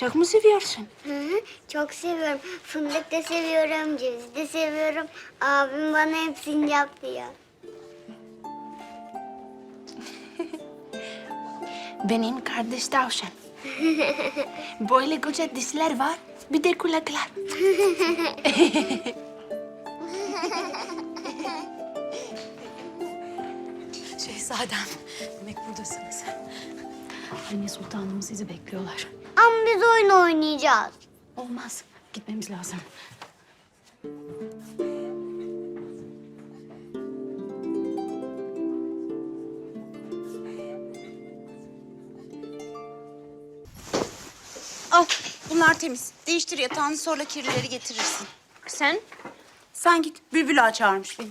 Çok mu seviyorsun? Hı hı, çok seviyorum. Fındık da seviyorum, ceviz de seviyorum. Abim bana hep sincap diyor. Benim kardeş tavşan. Böyle koca dişler var, bir de kulaklar. Şehzadem, demek buradasınız. Anne sultanımız sizi bekliyorlar. Ama biz oyun oynayacağız. Olmaz, gitmemiz lazım. Al bunlar temiz. Değiştir yatağını sonra kirlileri getirirsin. Sen? Sen git. Bülbül ağa çağırmış beni.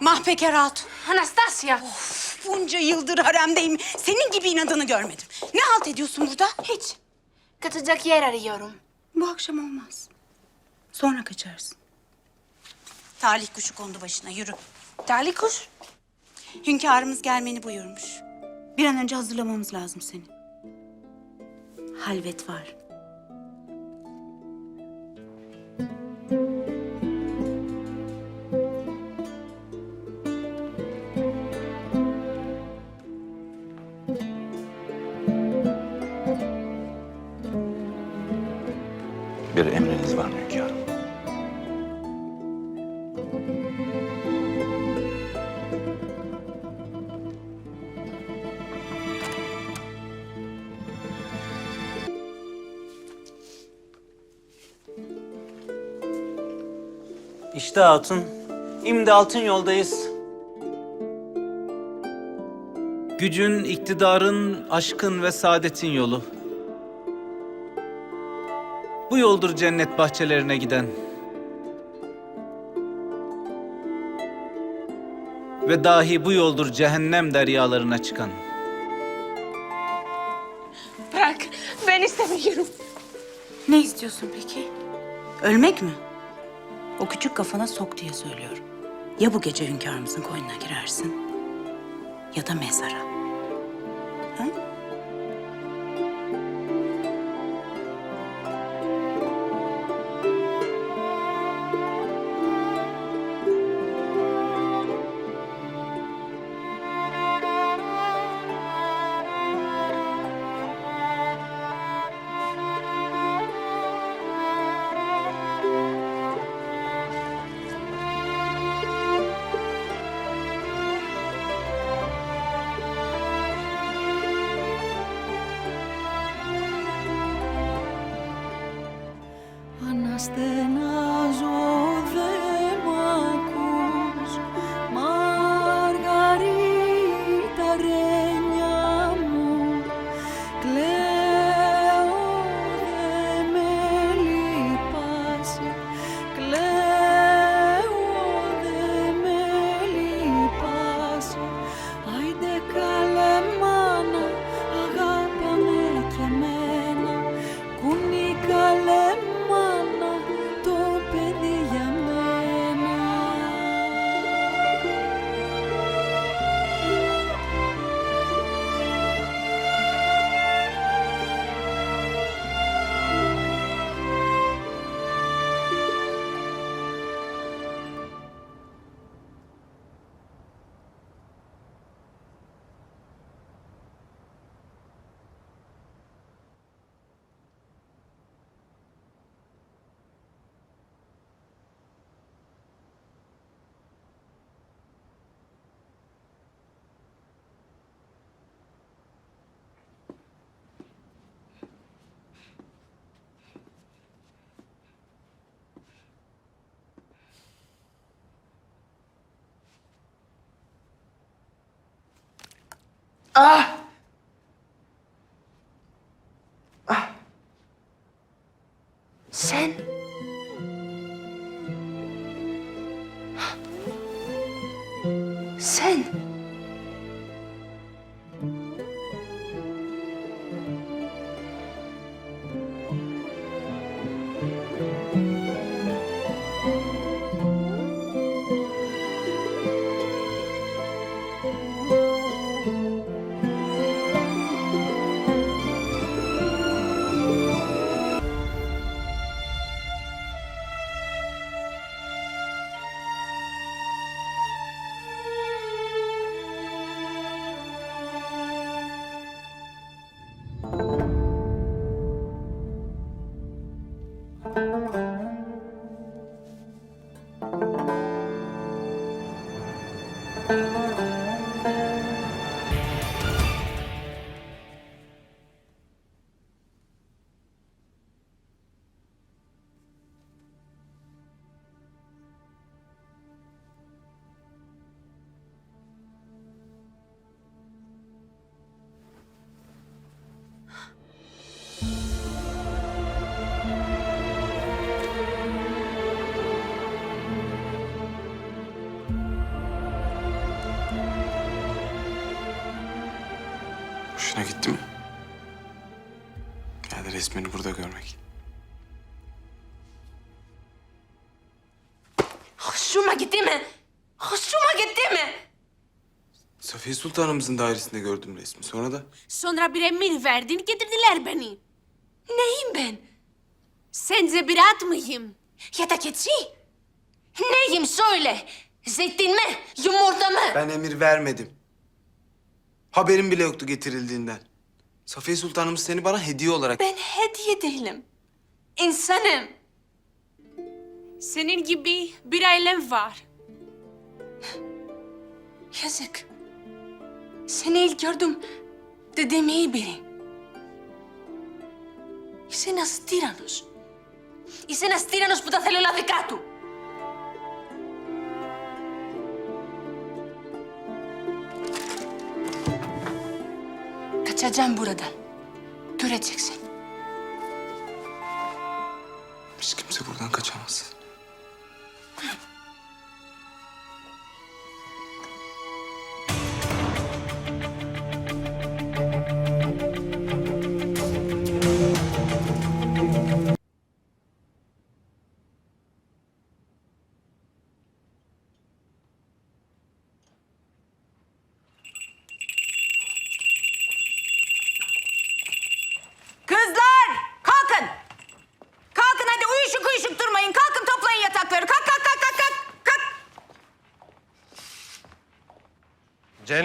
Mahpeker Hatun. Anastasia. Bunca yıldır haremdeyim. Senin gibi inadını görmedim. Ne halt ediyorsun burada? Hiç. Kaçacak yer arıyorum. Bu akşam olmaz. Sonra kaçarsın. Talih kuşu kondu başına. Yürü. Talih kuş. Hünkârımız gelmeni buyurmuş. Bir an önce hazırlamamız lazım seni. Halvet var. Bir emriniz var mı hünkârım? İşte hatun. Şimdi altın yoldayız. Gücün, iktidarın, aşkın ve saadetin yolu. Bu yoldur cennet bahçelerine giden. Ve dahi bu yoldur cehennem deryalarına çıkan. Bırak. Ben istemiyorum. Ne istiyorsun peki? Ölmek mi? O küçük kafana sok diye söylüyorum. Ya bu gece hünkârımızın koynuna girersin ya da mezara. Ah! Sen... Sen... Hoşuna gitti mi? Yani resmini burada görmek. Hoşuma gitti mi? Hoşuma gitti mi? Safiye Sultanımızın dairesinde gördüm resmi. Sonra da Sonra bir emir verdin, getirdiler beni. Neyim ben? Sence bir at mıyım? Ya da keçi? Neyim söyle? Zeytin mi? Yumurta mı? ben emir vermedim. Haberim bile yoktu getirildiğinden. Safiye Sultanımız seni bana hediye olarak... Ben hediye değilim. İnsanım. Senin gibi bir ailem var. Yazık. Seni ilk gördüm. Dediğim iyi biri. Είσαι ένας τύρανος. Είσαι ένας τύρανος που τα θέλει όλα δικά του. Kaçacağım buradan. Göreceksin. Hiç kimse buradan kaçamaz.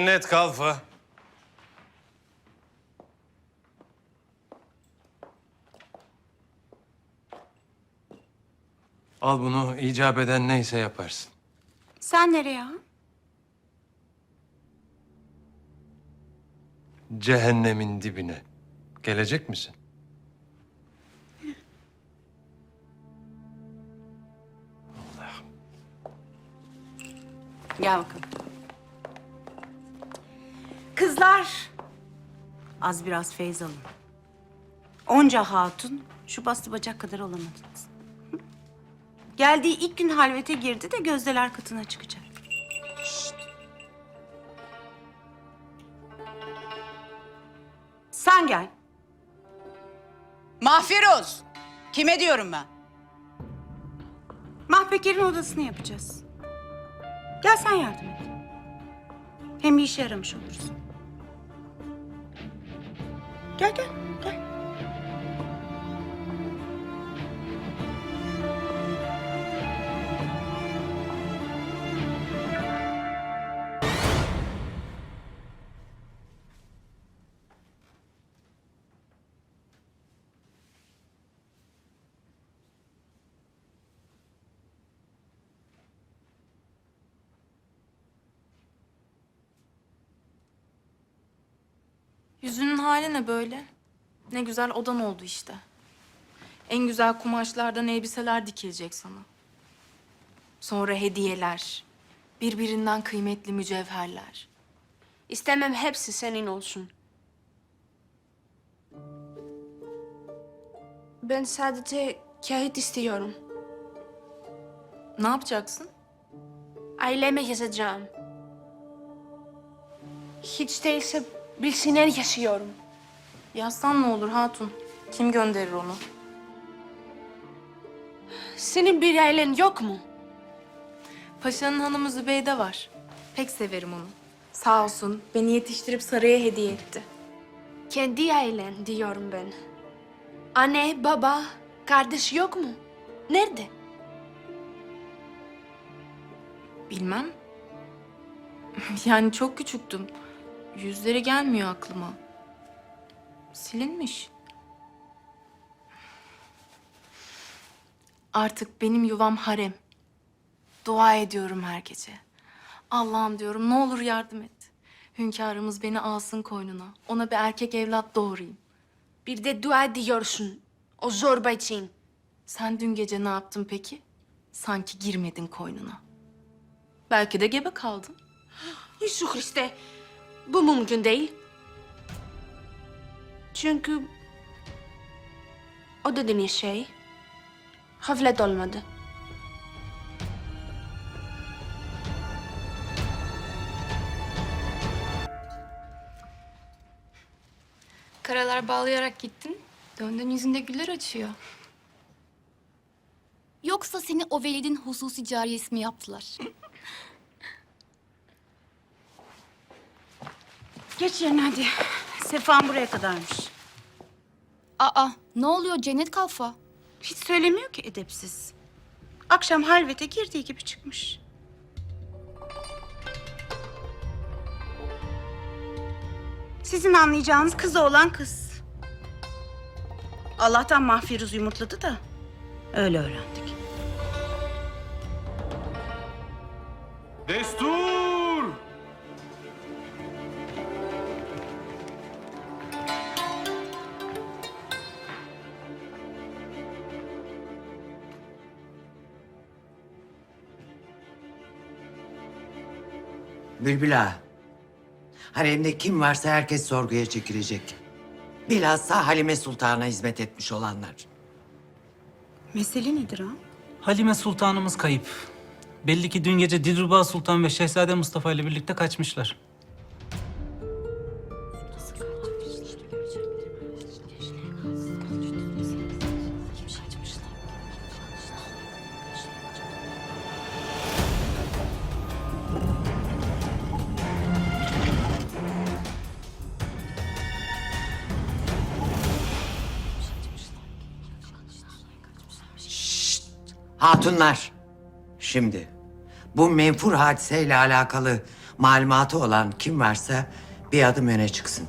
Cennet kalfa. Al bunu icap eden neyse yaparsın. Sen nereye ha? Cehennemin dibine. Gelecek misin? Gel bakalım. Kızlar. Az biraz feyz alın. Onca hatun şu bastı bacak kadar olamadınız. Hı? Geldiği ilk gün halvete girdi de gözdeler katına çıkacak. Şşt. Sen gel. Mahfiroz. Kime diyorum ben? Mahpeker'in odasını yapacağız. Gel sen yardım et. Hem bir işe yaramış olursun. Gel gel Yüzünün hali ne böyle? Ne güzel odan oldu işte. En güzel kumaşlardan elbiseler dikilecek sana. Sonra hediyeler, birbirinden kıymetli mücevherler. İstemem hepsi senin olsun. Ben sadece kağıt istiyorum. Ne yapacaksın? Aileme yazacağım. Hiç değilse bilsinler yaşıyorum. Yazsan ne olur hatun? Kim gönderir onu? Senin bir ailen yok mu? Paşanın hanımı Zübeyde var. Pek severim onu. Sağ olsun beni yetiştirip saraya hediye etti. Kendi ailen diyorum ben. Anne, baba, kardeş yok mu? Nerede? Bilmem. Yani çok küçüktüm. Yüzleri gelmiyor aklıma. Silinmiş. Artık benim yuvam harem. Dua ediyorum her gece. Allah'ım diyorum ne olur yardım et. Hünkârımız beni alsın koynuna. Ona bir erkek evlat doğurayım. Bir de dua diyorsun. O zorba için. Sen dün gece ne yaptın peki? Sanki girmedin koynuna. Belki de gebe kaldın. Yusuf Christe, bu mümkün değil. Çünkü o dediğiniz şey haflet olmadı. Karalar bağlayarak gittin. Döndün yüzünde güller açıyor. Yoksa seni o velidin hususi cariyesi mi yaptılar? Geç yerine hadi. Sefan buraya kadarmış. Aa, ne oluyor cennet kalfa? Hiç söylemiyor ki edepsiz. Akşam halvete girdiği gibi çıkmış. Sizin anlayacağınız kızı olan kız. Allah'tan Mahfiruz yumurtladı da öyle öğrendik. Destur! Bülbül ağa. Haremde kim varsa herkes sorguya çekilecek. Bilhassa Halime Sultan'a hizmet etmiş olanlar. Mesele nedir ha? Halime Sultanımız kayıp. Belli ki dün gece Dilruba Sultan ve Şehzade Mustafa ile birlikte kaçmışlar. Hatunlar. Şimdi bu menfur hadiseyle alakalı malumatı olan kim varsa bir adım öne çıksın.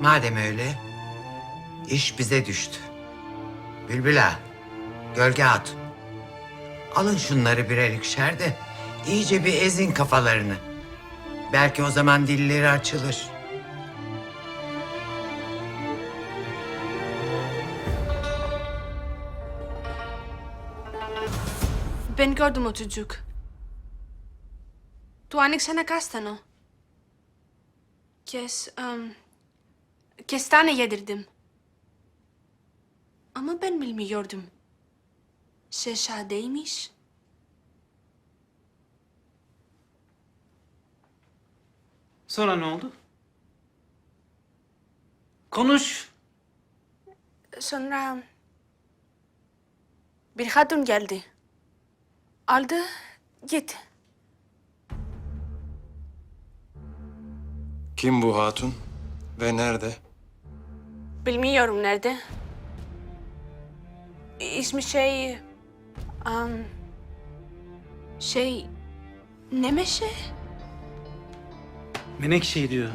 Madem öyle, iş bize düştü. Bülbül ağa, Gölge Hatun. Alın şunları birer ikişer de iyice bir ezin kafalarını. Belki o zaman dilleri açılır. Ben gördüm o çocuk. Tuanik sana kastano. Kes, um, kestane yedirdim. Ama ben bilmiyordum. Şehzadeymiş. Sonra ne oldu? Konuş. Sonra bir hatun geldi. Aldı, gitti. Kim bu hatun ve nerede? Bilmiyorum nerede. İsmi şey... Um, şey... Nemeşe? Menekşe diyor.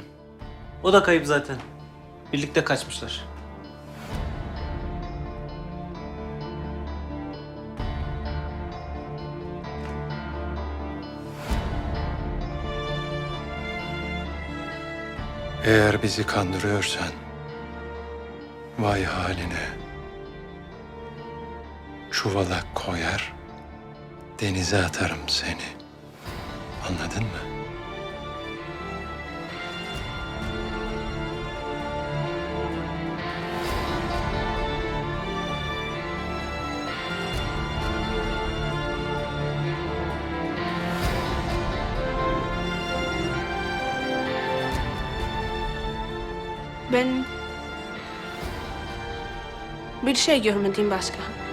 O da kayıp zaten. Birlikte kaçmışlar. Eğer bizi kandırıyorsan vay haline. Çuvala koyar, denize atarım seni. Anladın mı? Ben... Bir şey görmedim başka.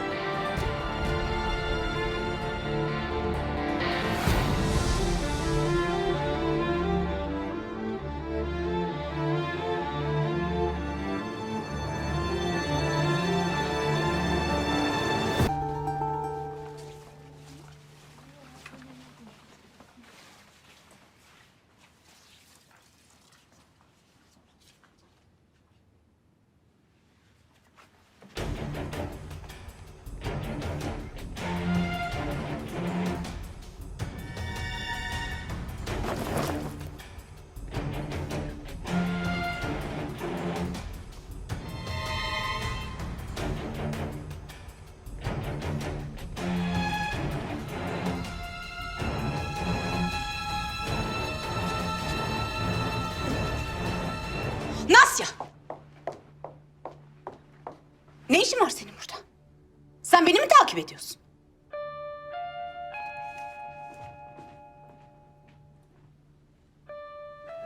Takip ediyorsun?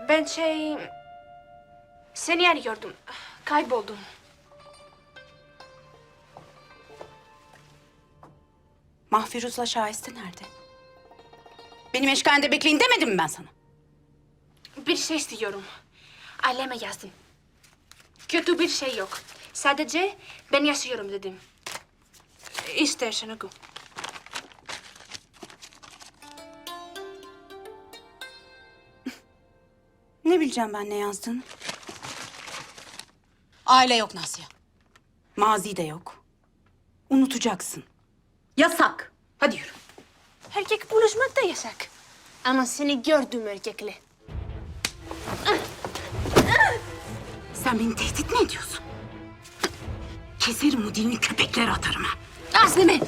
Ben şey... Seni arıyordum. Kayboldum. Mahfiruz'la Şahiste nerede? Beni meşgalede bekleyin demedim mi ben sana? Bir şey istiyorum. Aileme yazdım. Kötü bir şey yok. Sadece ben yaşıyorum dedim. İstersen oku. Ne bileceğim ben ne yazdığını? Aile yok Nasya. Mazi de yok. Unutacaksın. Yasak. Hadi yürü. Erkek buluşmak da yasak. Ama seni gördüm erkekle. Sen beni tehdit mi ediyorsun? Keserim o dilini köpeklere atarım ha. Asleme!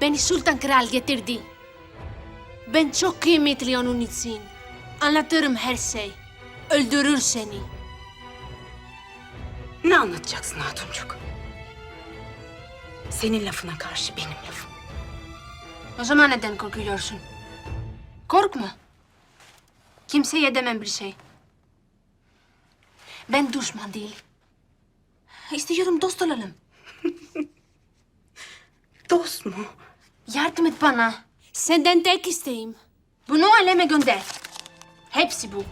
Beni Sultan Kral getirdi. Ben çok kıymetli onun için. Anlatırım her şey. Öldürür seni. Ne anlatacaksın Hatuncuk? Senin lafına karşı benim lafım. O zaman neden korkuyorsun? Korkma. Kimseye demem bir şey. Ben düşman değilim. İstiyorum dost olalım. Dost mu? Yardım et bana. Senden tek isteğim. Bunu aleme gönder. Hepsi bu.